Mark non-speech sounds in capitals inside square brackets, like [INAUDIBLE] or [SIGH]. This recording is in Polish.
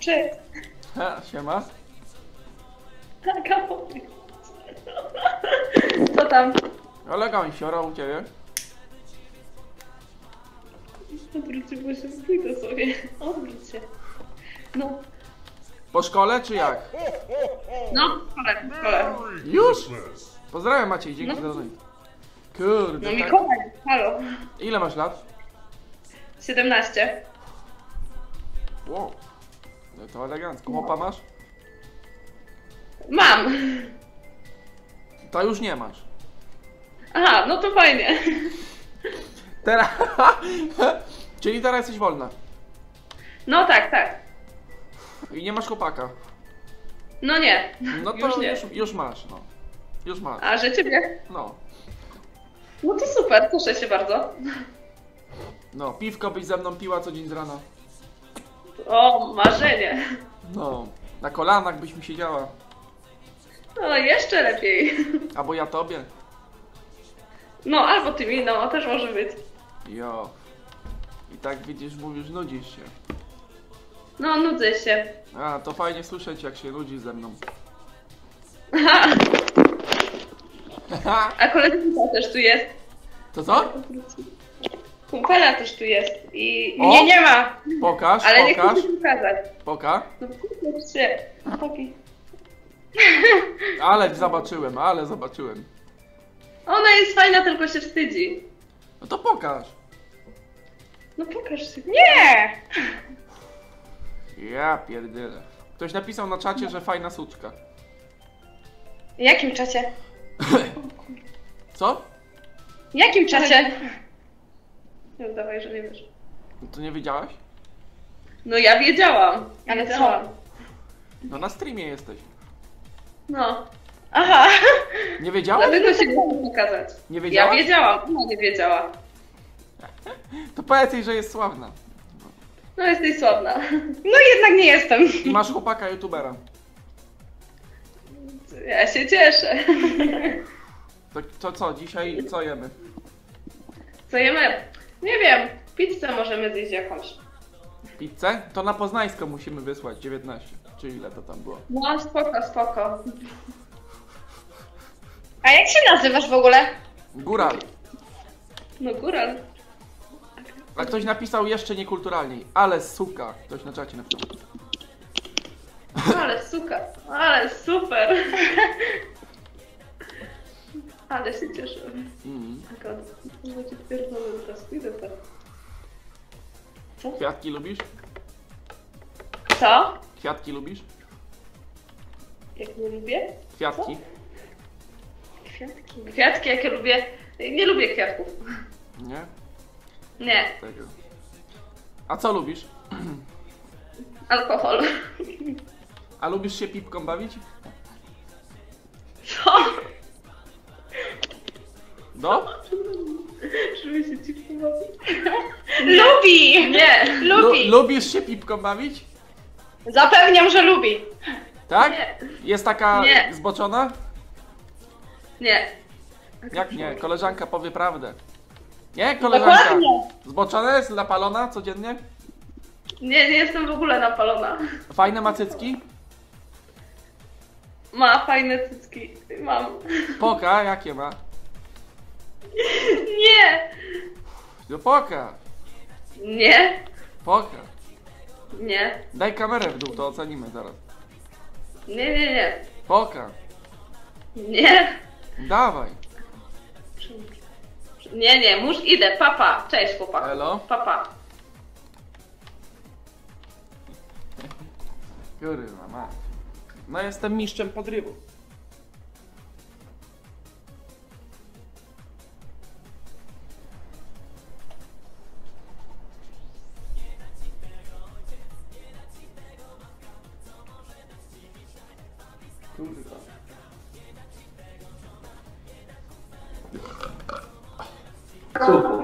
Cześć. Ha, siema. Taka. Co tam? Kolega mi siora u ciebie. Odwróć się, bo się pójdę sobie. Odwróć się. No, Po szkole czy jak? no, szkole, szkole. Już? Pozdrawiam Maciej, dzięki No. za. Kurde, No tak. Mikołaj, halo. Ile masz lat? 17. Wow. No to elegancko. Chłopa masz? Mam. To już nie masz. Aha, no to fajnie. Teraz... [LAUGHS] Czyli teraz jesteś wolna. No tak, tak. I nie masz chłopaka. No nie. No to Już już, nie. już, masz, no. Już masz. A, że ciebie? No. No to super, cieszę się bardzo. No, piwko byś ze mną piła co dzień z rana. O, marzenie. No. Na kolanach byś mi siedziała. No, jeszcze lepiej. Albo ja tobie. No, albo ty mi, no, też może być. Jo. I tak widzisz, mówisz, nudzisz się. No, nudzę się. A, to fajnie słyszeć, jak się nudzi ze mną. [LAUGHS] A koleżanka też tu jest. To co? Kumpela też tu jest i O! mnie nie ma, Pokaż, ale nie pokaż, chcę ci pokazać. pokaż. No kurczę się. Taki. Ale zobaczyłem, ale zobaczyłem. Ona jest fajna, tylko się wstydzi. No to pokaż. No pokaż się. Nie! Ja pierdyle. Ktoś napisał na czacie, że fajna suczka. W jakim czasie? [LAUGHS] Co? W jakim czasie? [LAUGHS] Nie udawaj, że nie wiesz. No to nie wiedziałaś? No ja wiedziałam. Ale wiedziałam. No na streamie jesteś. No. Aha. Nie wiedziałaś? Dlatego się chcę pokazać. Nie Ja wiedziałaś? wiedziałam, ona nie wiedziała. To powiedz jej, że jest sławna. No jesteś sławna. No jednak nie jestem. I masz chłopaka youtubera. Ja się cieszę. To, to co, dzisiaj co jemy? Co jemy? Nie wiem. Pizzę możemy zjeść jakąś. Pizzę? To na Poznańsko musimy wysłać, 19. Czy ile to tam było? No spoko, spoko. A jak się nazywasz w ogóle? Góral. No góral. A ktoś napisał jeszcze niekulturalniej. Ale suka. Ktoś na czacie napisał. Ale suka, ale super. Ale się cieszę. Mm. No ci pierdolę teraz, pójdę tak. Co? Kwiatki lubisz? Co? Kwiatki lubisz? Jak nie lubię? Kwiatki. Kwiatki. Kwiatki jakie lubię? Nie lubię kwiatków. Nie? Nie. Tego. A co lubisz? Alkohol. A lubisz się pipką bawić? Do? Żeby się ci pobawić? Lubi! Nie. Lu Lubi! lubisz się pipką bawić? Zapewniam, że lubi. Tak? Nie. Jest taka Nie. zboczona? Nie. Jak nie? Koleżanka powie prawdę. Nie, koleżanka? Dokładnie. Zboczona jest, napalona codziennie? Nie, nie jestem w ogóle napalona. Fajne ma cycki? Ma fajne cycki. Mam. Poka, jakie ma? Nie. No poka, Nie. poka. Nie. Daj kamerę w dół, to ocenimy zaraz. Nie, nie, nie. Poka, Nie. dawaj. Nie, nie, musz idę. Papa. Cześć chłopak. Elo? Papa. Kurwa, ma. No jestem mistrzem podrywu. Kurwa. Co?